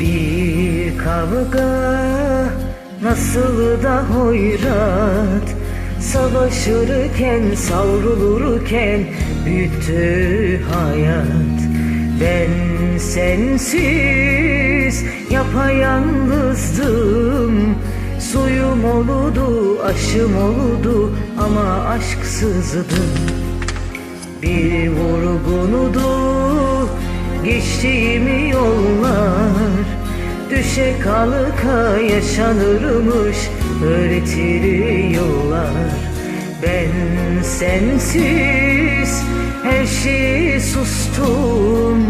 Bir kavga nasıl da hoyrat. Savaşırken savrulurken büyüttü hayat. Ben sensiz yapayalnızdım. Suyum oludu aşım oludu ama aşksızdım Bir vurgunudu geçtiğim yollar Düşe kalka yaşanırmış öğretir yollar Ben sensiz her şeyi sustum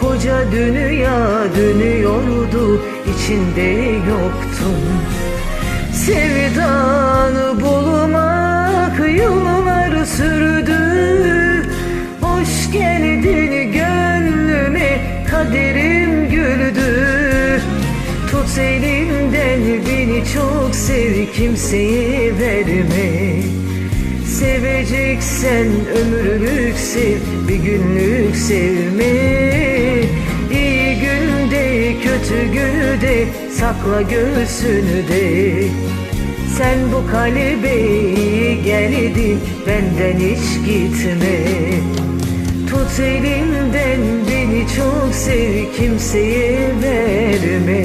Koca dünya dönüyordu içinde yoktum. Sevdanı bulmak yıllar sürdü Hoş geldin kaderim güldü. Tut elimden beni çok sev kimseye verme. Seveceksen ömürlük sev bir günlük sevme. İyi günde kötü günde sakla göğsünde Sen bu kalbe geldin benden hiç gitme Tut elimden beni çok sev kimseye verme.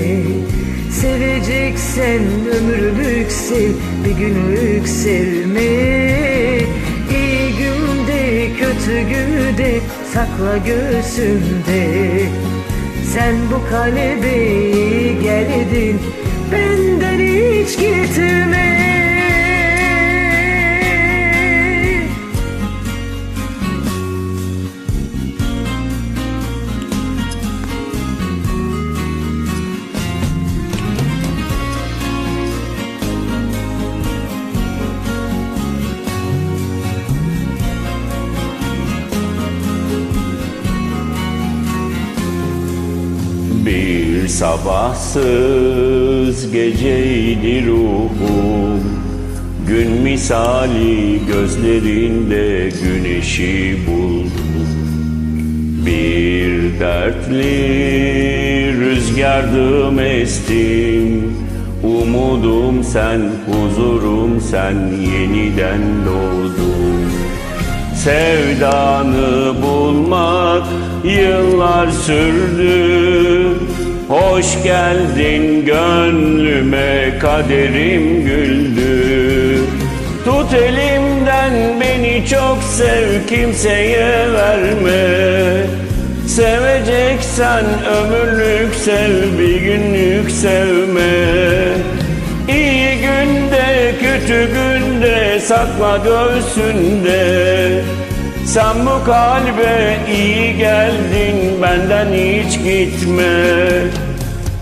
Seveceksen ömürlük sev bir günlük sevme. İyi günde kötü günde sakla göğsünde Sen bu kalbe iyi geldin benden hiç gitme sabahsız geceydi ruhum. Gün misali gözlerinde güneşi buldum. Bir dertli rüzgardım estim Umudum sen, huzurum sen yeniden doğdum. Sevdanı bulmak yıllar sürdü Hoş geldin gönlüme kaderim güldü. Tut elimden beni çok sev kimseye verme. Seveceksen ömürlük sev bir günlük sevme. İyi günde kötü günde sakla göğsünde Sen bu kalbe iyi geldin benden hiç gitme.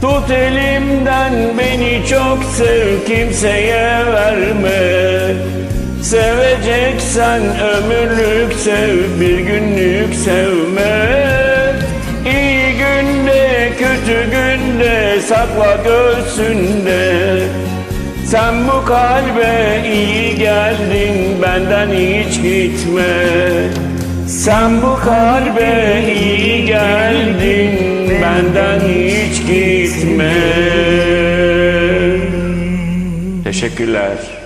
Tut elimden beni çok sev kimseye verme. Seveceksen ömürlük sev bir günlük sevme. İyi günde kötü günde sakla göğsünde Sen bu kalbe iyi geldin benden hiç gitme Sen bu kalbe iyi geldin benden hiç gitme Teşekkürler.